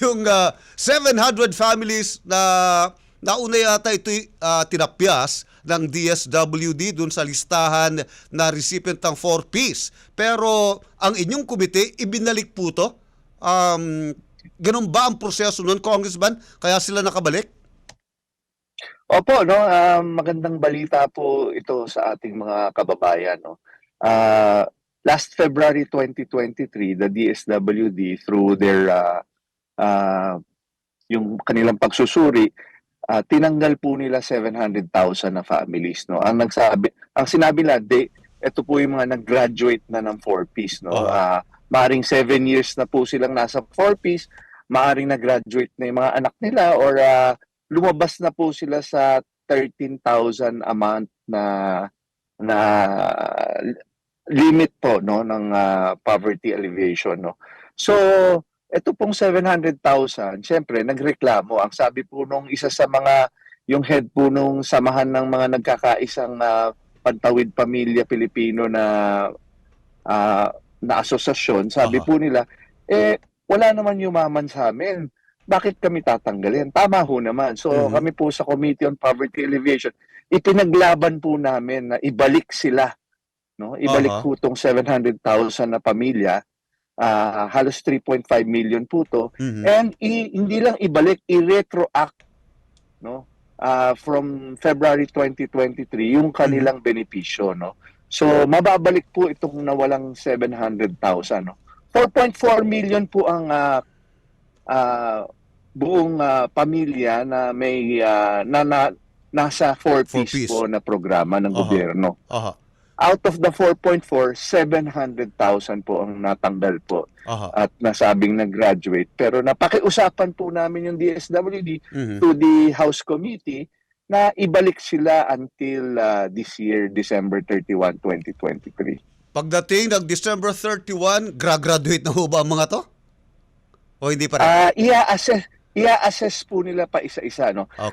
yung ah, 700 families na nauna yata ito tinapyas ng DSWD dun sa listahan na recipient ng 4Ps. Pero ang inyong komite, ibinalik po to. Um, ganun ba ang proseso nun, Congressman? Kaya sila nakabalik? Opo, no, ah, magandang balita po ito sa ating mga kababayan, no. Ah, last February 2023, the DSWD through their ah, ah, yung kanilang pagsusuri, ah, tinanggal po nila 700,000 na families, no. Ang nagsabi, ang sinabi nila, they, ito po yung mga nag-graduate na ng 4Ps, no. Ah, maaring 7 years na po silang nasa 4Ps, maaring nag-graduate na yung mga anak nila or ah, lumabas na po sila sa 13,000 a month na na limit po no ng ah, poverty alleviation no. So ito pong 700,000, syempre nagreklamo. Ang sabi po nung isa sa mga yung head po nung samahan ng mga nagkakaisang ah, Pantawid Pamilya Pilipino na ah, na asosasyon, sabi Aha. po nila eh wala naman yumaman sa amin bakit kami tatanggalin? Tama ho naman. So Mhm. kami po sa Committee on Poverty Alleviation, ipinaglaban po namin na ibalik sila. No? Ibalik Aha. po itong 700,000 na pamilya. Ah, halos 3.5 million po to. Mhm. And i- hindi lang ibalik, i-retroact no? Ah, from February 2023 yung kanilang benepisyo. No? So mababalik po itong nawalang 700,000. No? 4.4 million po ang ah, ah, buong ah, pamilya na may ah, na, na nasa 4Ps 4Ps. po na programa ng Aha. gobyerno. Aha. Out of the 4.4, 700,000 po ang natanggal po Aha. at nasabing nag-graduate. Pero napakiusapan po namin yung DSWD Mhm. to the House Committee na ibalik sila until ah, this year, December 31, 2023. Pagdating ng December 31, gra-graduate na ho ba ang mga to? O hindi pa rin? Ah, ia-assess ia-assess po nila pa isa-isa no.